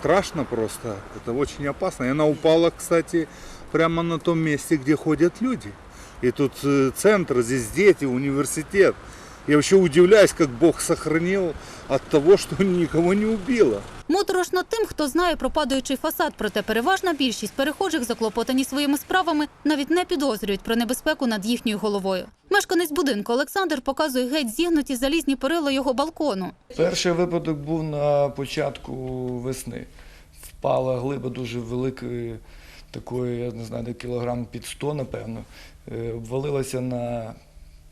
страшно просто, это очень опасно. И она упала, кстати, прямо на том месте, где ходят люди. И тут э, центр, здесь дети, университет. Я вообще удивляюсь, как Бог сохранил от того, что никого не убило. Моторошно тим, хто знає про падаючий фасад, проте переважна більшість перехожих, заклопотані своїми справами, навіть не підозрюють про небезпеку над їхньою головою. Мешканець будинку Олександр показує геть зігнуті залізні перила його балкону. Перший випадок був на початку весни. Впала глиба дуже великої, такої, я не знаю, де кілограм під 100, напевно. Е, Обвалилася на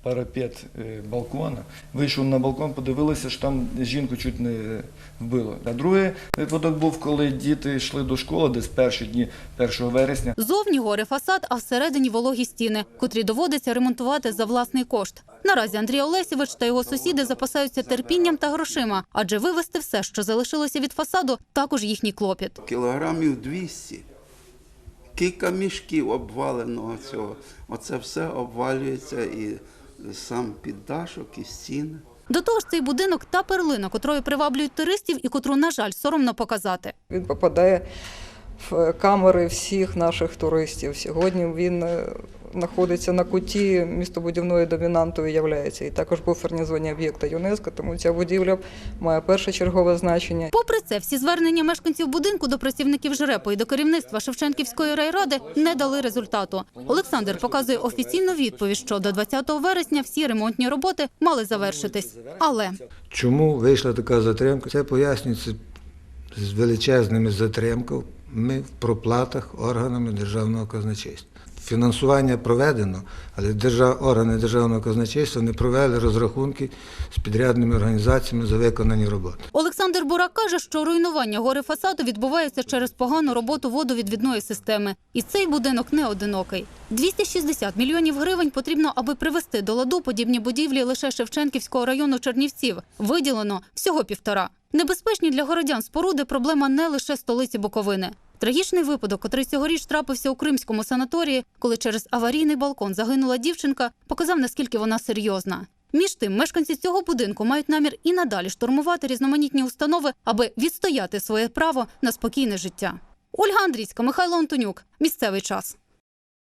парапет е, балкона. Вийшов на балкон, подивилися, що там жінку чуть не вбило. А другий випадок був, коли діти йшли до школи, десь перші дні 1 вересня. Зовні горе фасад, а всередині вологі стіни, котрі доводиться ремонтувати за власний кошт. Наразі Андрій Олесєвич та його сусіди запасаються терпінням та грошима, адже вивезти все, що залишилося від фасаду, також їхній клопіт. кілограмів 200. Кілька мішків обваленого цього. Оце все обвалюється і сам піддашок, і стіни. До того ж, цей будинок та перлина, котрою приваблюють туристів і котру, на жаль, соромно показати. Він попадає в камери всіх наших туристів. Сьогодні він е, знаходиться на куті містобудівної домінантою являється. І також буферні зоні об'єкта ЮНЕСКО, тому ця будівля має першочергове значення. Попри це, всі звернення мешканців будинку до працівників ЖРЕПу і до керівництва Шевченківської райради не дали результату. Олександр показує офіційну відповідь, що до 20 вересня всі ремонтні роботи мали завершитись. Але Чому вийшла така затримка? Це пояснюється з величезними затримками в проплатах органами державного казначейства. Фінансування проведено, але держав, органи державного казначейства не провели розрахунки з підрядними організаціями за виконані роботи. Олександр Бурак каже, що руйнування гори фасаду відбувається через погану роботу водовідвідної системи. І цей будинок не одинокий. 260 мільйонів гривень потрібно, аби привести до ладу подібні будівлі лише Шевченківського району Чернівців. Виділено всього півтора. Небезпечні для городян споруди проблема не лише столиці Буковини. Трагічний випадок, котрий цьогоріч трапився у кримському санаторії, коли через аварійний балкон загинула дівчинка, показав наскільки вона серйозна. Між тим, мешканці цього будинку мають намір і надалі штурмувати різноманітні установи, аби відстояти своє право на спокійне життя. Ольга Андрійська, Михайло Антонюк. Місцевий час.